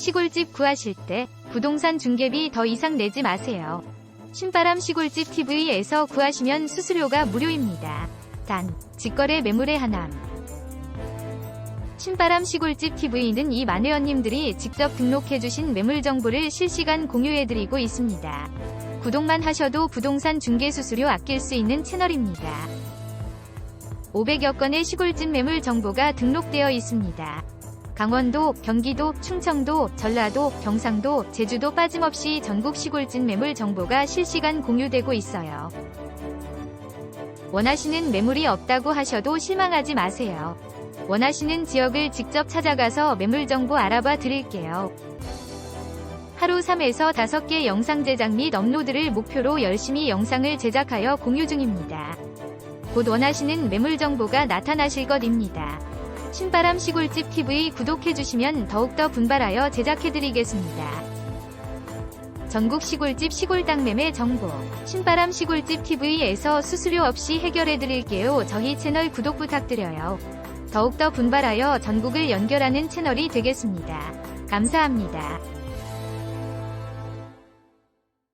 시골집 구하실 때 부동산 중개비 더 이상 내지 마세요. 신바람 시골집 TV에서 구하시면 수수료가 무료입니다. 단, 직거래 매물의 하남. 신바람 시골집 TV는 이 만회원님들이 직접 등록해주신 매물 정보를 실시간 공유해드리고 있습니다. 구독만 하셔도 부동산 중개 수수료 아낄 수 있는 채널입니다. 500여 건의 시골집 매물 정보가 등록되어 있습니다. 강원도, 경기도, 충청도, 전라도, 경상도, 제주도 빠짐없이 전국 시골집 매물 정보가 실시간 공유되고 있어요. 원하시는 매물이 없다고 하셔도 실망하지 마세요. 원하시는 지역을 직접 찾아가서 매물 정보 알아봐 드릴게요. 하루 3에서 5개 영상 제작 및 업로드를 목표로 열심히 영상을 제작하여 공유 중입니다. 곧 원하시는 매물 정보가 나타나실 것입니다. 신바람 시골집 TV 구독해주시면 더욱더 분발하여 제작해드리겠습니다. 전국 시골집 시골당 매매 정보 신바람 시골집 TV에서 수수료 없이 해결해드릴게요. 저희 채널 구독 부탁드려요. 더욱더 분발하여 전국을 연결하는 채널이 되겠습니다. 감사합니다.